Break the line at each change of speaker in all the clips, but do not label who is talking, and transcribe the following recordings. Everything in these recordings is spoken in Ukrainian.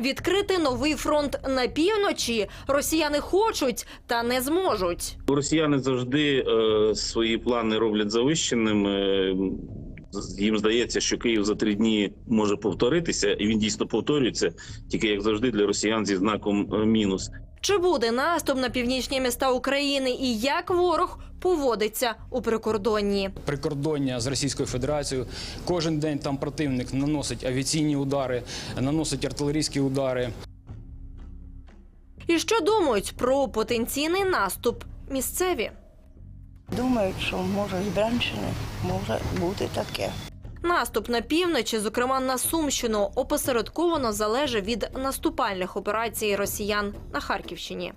Відкрити новий фронт на півночі росіяни хочуть та не зможуть.
Росіяни завжди е, свої плани роблять завищеними. З- Їм здається, що Київ за три дні може повторитися, і він дійсно повторюється, тільки як завжди для росіян зі знаком е, мінус.
Чи буде наступ на північні міста України і як ворог поводиться у прикордонні?
прикордоння з Російською Федерацією. Кожен день там противник наносить авіаційні удари, наносить артилерійські удари.
І що думають про потенційний наступ місцеві?
Думають, що може з Брянщини може бути таке.
Наступ на півночі, зокрема на Сумщину, опосередковано залежить від наступальних операцій росіян на Харківщині.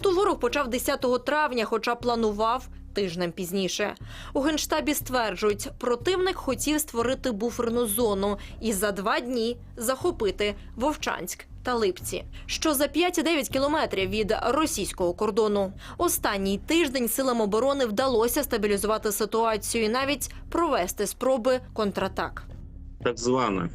Ту ворог почав 10 травня, хоча планував тижнем пізніше. У генштабі стверджують, противник хотів створити буферну зону і за два дні захопити Вовчанськ та Липці, що за 5,9 кілометрів від російського кордону. Останній тиждень силам оборони вдалося стабілізувати ситуацію і навіть провести спроби контратак.
Так звана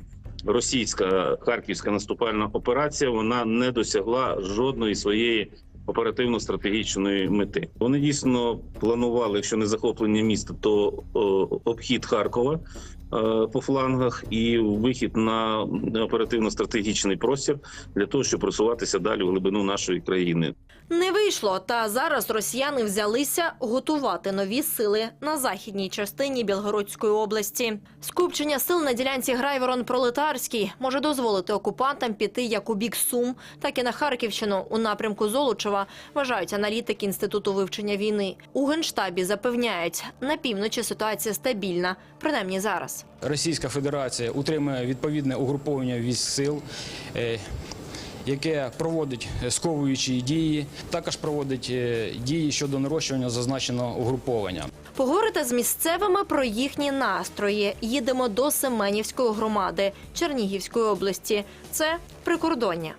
російська харківська наступальна операція вона не досягла жодної своєї оперативно-стратегічної мети. Вони дійсно планували, якщо не захоплення міста, то о, обхід Харкова е, по флангах і вихід на оперативно-стратегічний простір для того, щоб просуватися далі в глибину нашої країни.
Не вийшло, та зараз росіяни взялися готувати нові сили на західній частині Білгородської області. Скупчення сил на ділянці Грайворон-Пролетарський може дозволити окупантам піти як у бік Сум, так і на Харківщину у напрямку Золочева, вважають аналітики інституту вивчення війни. У генштабі запевняють, на півночі ситуація стабільна, принаймні зараз.
Російська Федерація утримує відповідне угруповання військ сил. е, Яке проводить сковуючі дії, також проводить е, дії щодо нарощування зазначеного угруповання.
Поговорити з місцевими про їхні настрої. Їдемо до Семенівської громади Чернігівської області. Це прикордоння.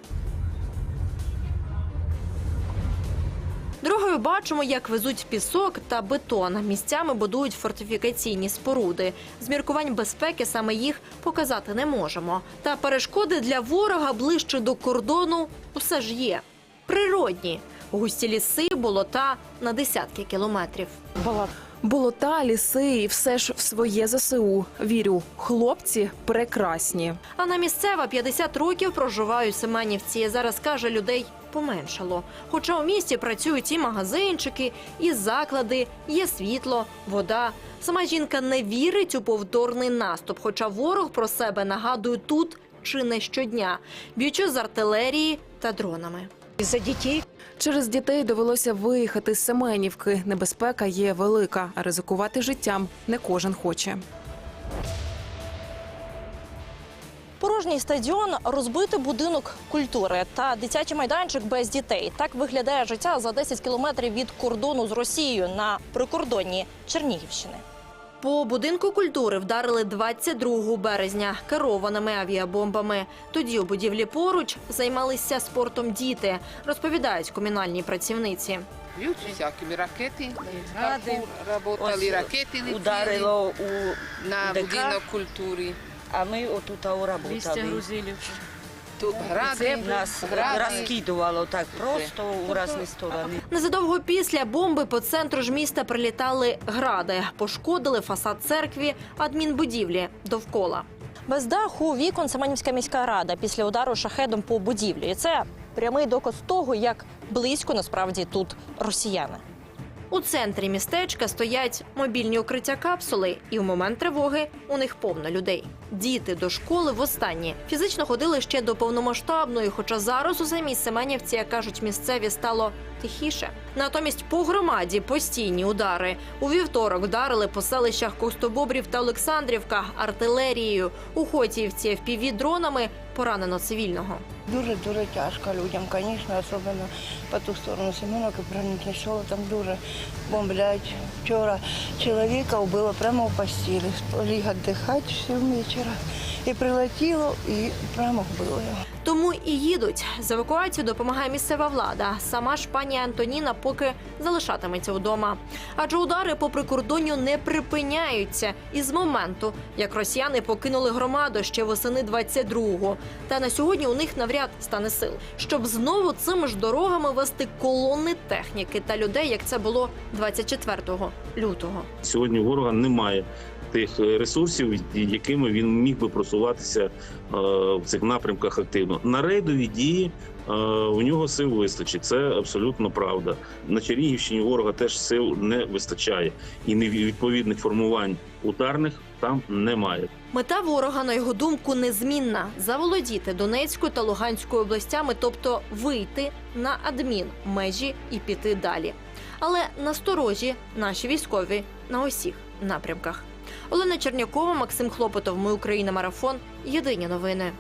Дорогою бачимо, як везуть пісок та бетон. Місцями будують фортифікаційні споруди. З міркувань безпеки саме їх показати не можемо. Та перешкоди для ворога ближче до кордону усе ж є. Природні густі ліси, болота на десятки кілометрів.
Болота, ліси і все ж в своє ЗСУ. Вірю, хлопці прекрасні.
А на місцева 50 років проживає у Семенівці. Зараз каже, людей поменшало. Хоча у місті працюють і магазинчики, і заклади, є світло, вода. Сама жінка не вірить у повторний наступ, хоча ворог про себе нагадує тут чи не щодня, б'ючи з артилерії та дронами.
За дітей
Через дітей довелося виїхати з Семенівки. Небезпека є велика, а ризикувати життям не кожен хоче.
Порожній стадіон, розбитий будинок культури та дитячий майданчик без дітей. Так виглядає життя за 10 кілометрів від кордону з Росією на прикордонні Чернігівщини. По будинку культури вдарили 22 березня керованими авіабомбами. Тоді у будівлі поруч займалися спортом діти, розповідають комунальні працівниці.
Б'ють всякими ракети,
Гради.
таку ракети
Ударило у
на
ДК.
будинок культури.
а ми отут работали.
Тут гради,
Нас
гради.
розкидувало так просто у різні сторони.
Незадовго після бомби по центру ж міста прилітали гради, пошкодили фасад церкві, адмінбудівлі довкола. Без даху вікон Семенівська міська рада після удару шахедом по будівлі. І це прямий доказ того, як близько насправді тут росіяни. У центрі містечка стоять мобільні укриття капсули, і в момент тривоги у них повно людей. Діти до школи востаннє фізично ходили ще до повномасштабної, хоча зараз у самій Семенівці, як кажуть місцеві, стало тихіше. Натомість по громаді постійні удари. У вівторок вдарили по селищах Костобобрів та Олександрівка артилерією. У Хотіївці fpv дронами поранено цивільного.
дуже дуже тяжко людям, звісно, особливо по ту сторону семенок, Семеновки, Бронетнішова, там дуже бомблять. Вчора чоловіка вбило прямо в постілі. Ліг віддихати всього вечора. І прилетіло, і прямо вбило його.
Тому і їдуть. З евакуацією допомагає місцева влада. Сама ж пані Антоніна поки залишатиметься вдома. Адже удари по прикордонню не припиняються із моменту, як росіяни покинули громаду ще восени 22-го. Та на сьогодні у них навряд стане сил, щоб знову цими ж дорогами вести колони техніки та людей, як це було 24 лютого.
Сьогодні ворога немає тих е, ресурсів, якими він міг би просуватися е, в цих напрямках активно. На рейдові дії е, у нього сил вистачить. Це абсолютно правда. На Чернігівщині ворога теж сил не вистачає, і невідповідних формувань ударних там немає.
Мета ворога, на його думку, незмінна заволодіти Донецькою та Луганською областями, тобто вийти на адмін межі і піти далі. Але насторожі наші військові на усіх напрямках. Олена Чернякова, Максим Хлопотов. Ми Україна. Марафон. Єдині новини.